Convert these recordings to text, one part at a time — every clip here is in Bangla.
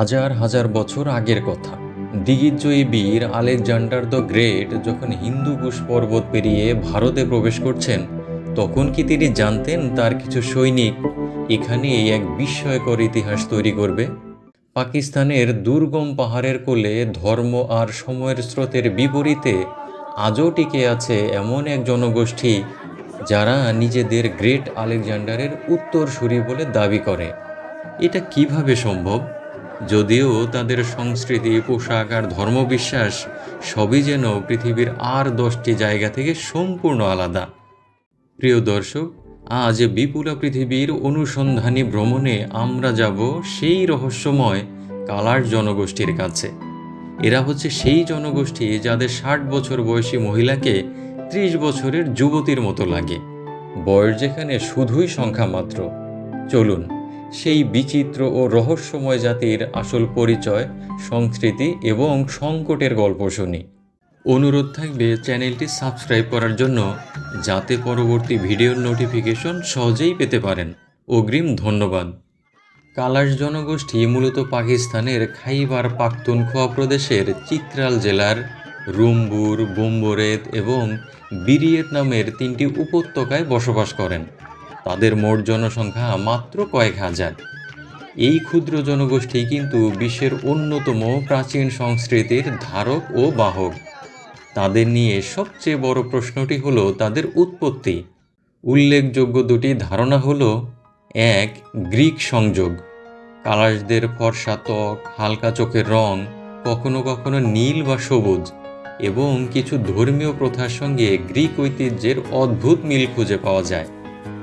হাজার হাজার বছর আগের কথা। দিগিজয়ী বীর আলেকজান্ডার দ্য গ্রেট যখন হিন্দুকুশ পর্বত পেরিয়ে ভারতে প্রবেশ করছেন, তখন কি তিনি জানতেন তার কিছু সৈনিক এখানে এই এক বিস্ময়কর ইতিহাস তৈরি করবে? পাকিস্তানের দুর্গম পাহাড়ের কোলে ধর্ম আর সময়ের স্রোতের বিপরীতে আজও টিকে আছে এমন এক জনগোষ্ঠী যারা নিজেদের গ্রেট আলেকজান্ডারের উত্তরসূরি বলে দাবি করে। এটা কীভাবে সম্ভব? যদিও তাদের সংস্কৃতি, পোশাক আর ধর্মবিশ্বাস সবই যেন পৃথিবীর আর দশটি জায়গা থেকে সম্পূর্ণ আলাদা। প্রিয় দর্শক, আজ বিপুলা পৃথিবীর অনুসন্ধানী ভ্রমণে আমরা যাব সেই রহস্যময় কালার জনগোষ্ঠীর কাছে। এরা হচ্ছে সেই জনগোষ্ঠী যাদের ষাট বছর বয়সী মহিলাকে ত্রিশ বছরের যুবতীর মতো লাগে। বয়স যেখানে শুধুই সংখ্যা মাত্র চলুন সেই বিচিত্র ও রহস্যময় জাতির আসল পরিচয়, সংস্কৃতি এবং সংকটের গল্প শুনি। অনুরোধ থাকবে চ্যানেলটি সাবস্ক্রাইব করার জন্য, যাতে পরবর্তী ভিডিওর নোটিফিকেশন সহজেই পেতে পারেন। অগ্রিম ধন্যবাদ। কালাশ জনগোষ্ঠী মূলত পাকিস্তানের খাইবার পাখতুনখোয়া প্রদেশের চিত্রাল জেলার রুম্বুর বোম্বরেত এবং বিরিয়েত নামের তিনটি উপত্যকায় বসবাস করেন। তাদের মোট জনসংখ্যা মাত্র কয়েক হাজার। এই ক্ষুদ্র জনগোষ্ঠী কিন্তু বিশ্বের অন্যতম প্রাচীন সংস্কৃতির ধারক ও বাহক। তাদের নিয়ে সবচেয়ে বড় প্রশ্নটি হলো তাদের উৎপত্তি। উল্লেখযোগ্য দুটি ধারণা হলো, এক, গ্রিক সংযোগ। কালাশদের ফর্সা ত্বক, হালকা চোখের রং, কখনো কখনো নীল বা সবুজ, এবং কিছু ধর্মীয় প্রথার সঙ্গে গ্রিক ঐতিহ্যের অদ্ভুত মিল খুঁজে পাওয়া যায়।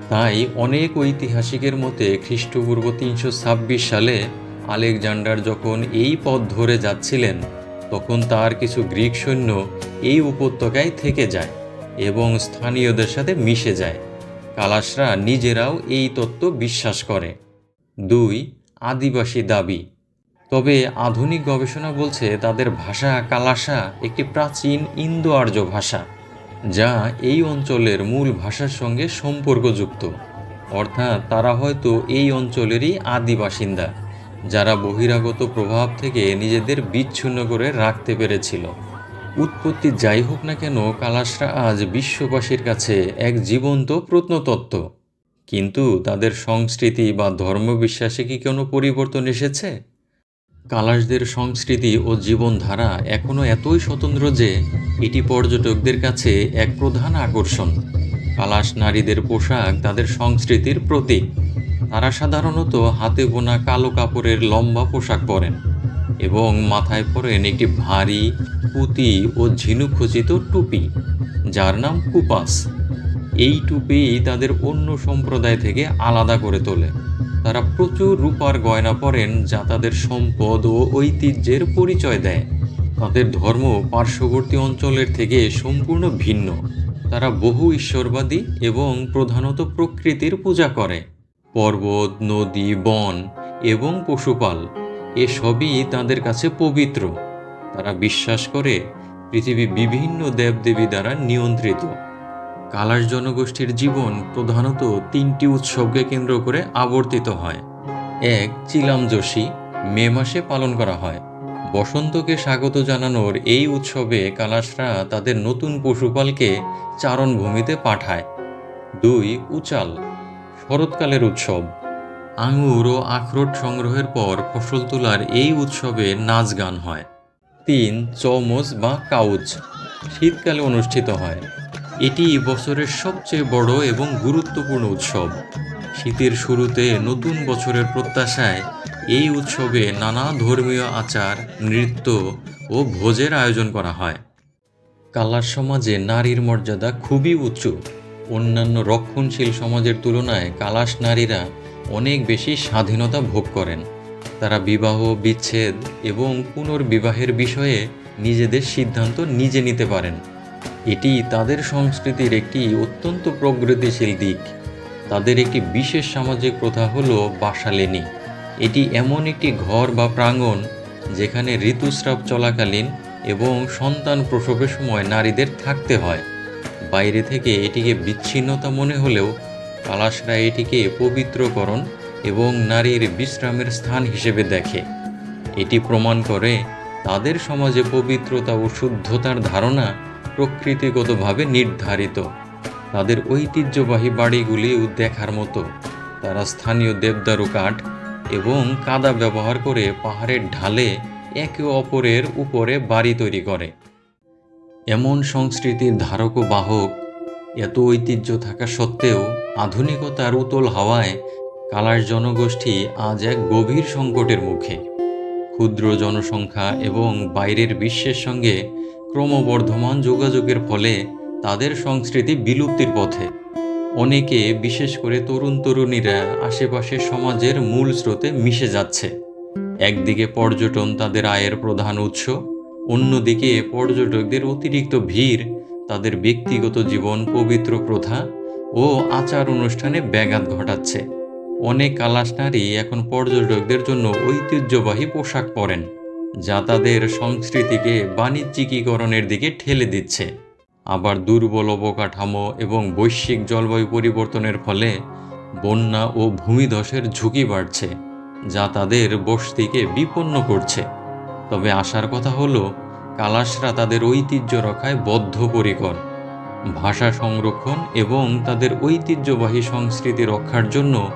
তাই অনেক ঐতিহাসিকের মতে খ্রিস্টপূর্ব তিনশো ছাব্বিশ সালে আলেকজান্ডার যখন এই পথ ধরে যাচ্ছিলেন, তখন তার কিছু গ্রিক সৈন্য এই উপত্যকায় থেকে যায় এবং স্থানীয়দের সাথে মিশে যায়। কালাশরা নিজেরাও এই তত্ত্ব বিশ্বাস করে। দুই, আদিবাসী দাবি। তবে আধুনিক গবেষণা বলছে তাদের ভাষা কালাসা একটি প্রাচীন ইন্দো আর্য ভাষা। যা এই অঞ্চলের মূল ভাষার সঙ্গে সম্পর্কযুক্ত। অর্থাৎ তারা হয়তো এই অঞ্চলেরই আদি বাসিন্দা, যারা বহিরাগত প্রভাব থেকে নিজেদের বিচ্ছিন্ন করে রাখতে পেরেছিল। উৎপত্তি যাই হোক না কেন, কালাসরা আজ বিশ্ববাসীর কাছে এক জীবন্ত প্রত্নতত্ত্ব। কিন্তু তাদের সংস্কৃতি বা ধর্মবিশ্বাসে কি কোনো পরিবর্তন এসেছে? কালাশদের সংস্কৃতি ও জীবনধারা এখনও এতই স্বতন্ত্র যে এটি পর্যটকদের কাছে এক প্রধান আকর্ষণ। কালাশ নারীদের পোশাক তাদের সংস্কৃতির প্রতীক। তারা সাধারণত হাতে বোনা কালো কাপড়ের লম্বা পোশাক পরেন এবং মাথায় পরেন একটি ভারী, পুঁতি ও ঝিনুক খচিত টুপি, যার নাম কুপাস। এই টুপি তাদের অন্য সম্প্রদায় থেকে আলাদা করে তোলে। তারা প্রচুর রূপার গয়না পরেন যা তাদের সম্পদ ও ঐতিহ্যের পরিচয় দেয়। তাদের ধর্ম পার্শ্ববর্তী অঞ্চলের থেকে সম্পূর্ণ ভিন্ন। তারা বহু ঈশ্বরবাদী এবং প্রধানত প্রকৃতির পূজা করে। পর্বত, নদী, বন এবং পশুপাল, এসবই তাদের কাছে পবিত্র। তারা বিশ্বাস করে, পৃথিবী বিভিন্ন দেবদেবী দ্বারা নিয়ন্ত্রিত। কালাশ জনগোষ্ঠীর জীবন প্রধানত তিনটি উৎসবকে কেন্দ্র করে আবর্তিত হয়। এক, চিলাম যোশী, মে মাসে পালন করা হয়। বসন্তকে স্বাগত জানানোর এই উৎসবে কালাশরা তাদের নতুন পশুপালকে চারণভূমিতে পাঠায়। দুই, উচাল, শরৎকালের উৎসব। আঙুর ও আখরোট সংগ্রহের পর ফসল তোলার এই উৎসবে নাচ গান হয়। তিন চৌমস বা কাউচ শীতকালে অনুষ্ঠিত হয়। এটি বছরের সবচেয়ে বড় এবং গুরুত্বপূর্ণ উৎসব। শীতের শুরুতে নতুন বছরের প্রত্যাশায় এই উৎসবে নানা ধর্মীয় আচার, নৃত্য ও ভোজের আয়োজন করা হয়। কালার সমাজে নারীর মর্যাদা খুবই উচ্চ। অন্যান্য রক্ষণশীল সমাজের তুলনায় কালাশ নারীরা অনেক বেশি স্বাধীনতা ভোগ করেন। তারা বিবাহ, বিচ্ছেদ এবং পুনর্বিবাহের বিষয়ে নিজেদের সিদ্ধান্ত নিজে নিতে পারেন। এটি তাদের সংস্কৃতির একটি অত্যন্ত প্রগতিশীল দিক। তাদের একটি বিশেষ সামাজিক প্রথা হল বাসালেনি। এটি এমন একটি ঘর বা প্রাঙ্গণ যেখানে ঋতুস্রাব চলাকালীন এবং সন্তান প্রসবের সময় নারীদের থাকতে হয়। বাইরে থেকে এটিকে বিচ্ছিন্নতা মনে হলেও কালাশরা এটিকে পবিত্রকরণ এবং নারীর বিশ্রামের স্থান হিসেবে দেখে। এটি প্রমাণ করে তাদের সমাজে পবিত্রতা ও শুদ্ধতার ধারণা প্রকৃতিগতভাবে নির্ধারিত। তাদের ঐতিহ্যবাহী বাড়িগুলিও দেখার মতো। তারা স্থানীয় দেবদারু কাঠ এবং কাদা ব্যবহার করে পাহাড়ের ঢালে একে অপরের উপরে বাড়ি তৈরি করে। এমন সংস্কৃতির ধারক ও বাহক, এত ঐতিহ্য থাকা সত্ত্বেও আধুনিকতার উতল হাওয়ায় কালার জনগোষ্ঠী আজ এক গভীর সংকটের মুখে। ক্ষুদ্র জনসংখ্যা এবং বাইরের বিশ্বের সঙ্গে ক্রমবর্ধমান যোগাযোগের ফলে তাদের সংস্কৃতি বিলুপ্তির পথে। অনেকে, বিশেষ করে তরুণ তরুণীরা আশেপাশের সমাজের মূল স্রোতে মিশে যাচ্ছে। একদিকে পর্যটন তাদের আয়ের প্রধান উৎস, অন্যদিকে পর্যটকদের অতিরিক্ত ভিড়, তাদের ব্যক্তিগত জীবন, পবিত্র প্রথা ও আচার অনুষ্ঠানে ব্যাঘাত ঘটাচ্ছে। অনেক কালাস নারী এখন পর্যটকদের জন্য ঐতিহ্যবাহী পোশাক পরেন। যা তাদের সংস্কৃতিকে বাণিজ্যিকীকরণের দিকে ঠেলে দিচ্ছে। আবার দুর্বল অবকাঠামো এবং বৈশ্বিক জলবায়ু পরিবর্তনের ফলে বন্যা ও ভূমিধসের ঝুঁকি বাড়ছে, যা তাদের বস্তিকে বিপন্ন করছে। তবে আসার কথা হলো কালাসরা তাদের ঐতিহ্য রক্ষায় বদ্ধপরিকর। ভাষা সংরক্ষণ এবং তাদের ঐতিহ্যবাহী সংস্কৃতি রক্ষার জন্য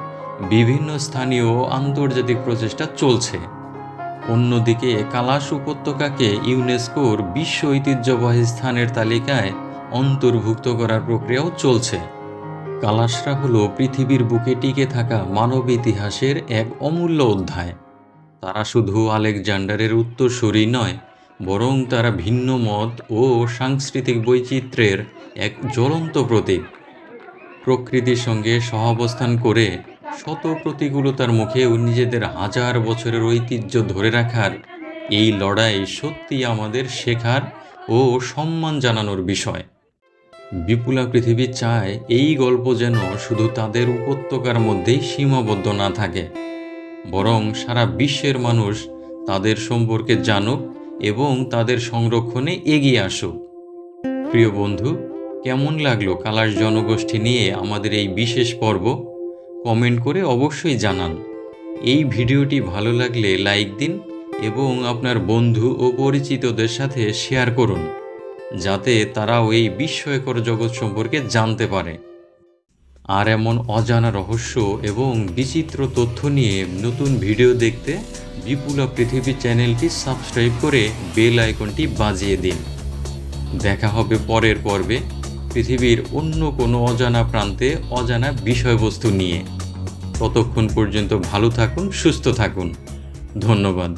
বিভিন্ন স্থানীয় আন্তর্জাতিক প্রচেষ্টা চলছে। অন্যদিকে কালাশ উপত্যকাকে ইউনেস্কোর বিশ্ব ঐতিহ্যবাহী স্থানের তালিকায় অন্তর্ভুক্ত করার প্রক্রিয়াও চলছে। কালাশরা হলো পৃথিবীর বুকে টিকে থাকা মানব ইতিহাসের এক অমূল্য অধ্যায়। তারা শুধু আলেকজান্ডারের উত্তরসূরি নয়, বরং তারা ভিন্ন মত ও সাংস্কৃতিক বৈচিত্র্যের এক জ্বলন্ত প্রতীক। প্রকৃতির সঙ্গে সহাবস্থান করে শত প্রতিকূলতার মুখেও নিজেদের হাজার বছরের ঐতিহ্য ধরে রাখার এই লড়াই সত্যি আমাদের শেখার ও সম্মান জানানোর বিষয়। বিপুলা পৃথিবী চায় এই গল্প যেন শুধু তাদের উপত্যকার মধ্যেই সীমাবদ্ধ না থাকে, বরং সারা বিশ্বের মানুষ তাদের সম্পর্কে জানুক এবং তাদের সংরক্ষণে এগিয়ে আসুক। প্রিয় বন্ধু, কেমন লাগল কালার জনগোষ্ঠী নিয়ে আমাদের এই বিশেষ পর্ব? কমেন্ট করে অবশ্যই জানান। এই ভিডিওটি ভালো লাগলে লাইক দিন এবং আপনার বন্ধু ও পরিচিতদের সাথে শেয়ার করুন, যাতে তারাও এই বিস্ময়কর জগৎ সম্পর্কে জানতে পারে। আর এমন অজানা রহস্য এবং বিচিত্র তথ্য নিয়ে নতুন ভিডিও দেখতে বিপুলা পৃথিবী চ্যানেলটি সাবস্ক্রাইব করে বেল আইকনটি বাজিয়ে দিন। দেখা হবে পরের পর্বে। পৃথিবীর অন্য কোনো অজানা প্রান্তে অজানা বিষয়বস্তু নিয়ে। ততক্ষণ পর্যন্ত ভালো থাকুন, সুস্থ থাকুন। ধন্যবাদ।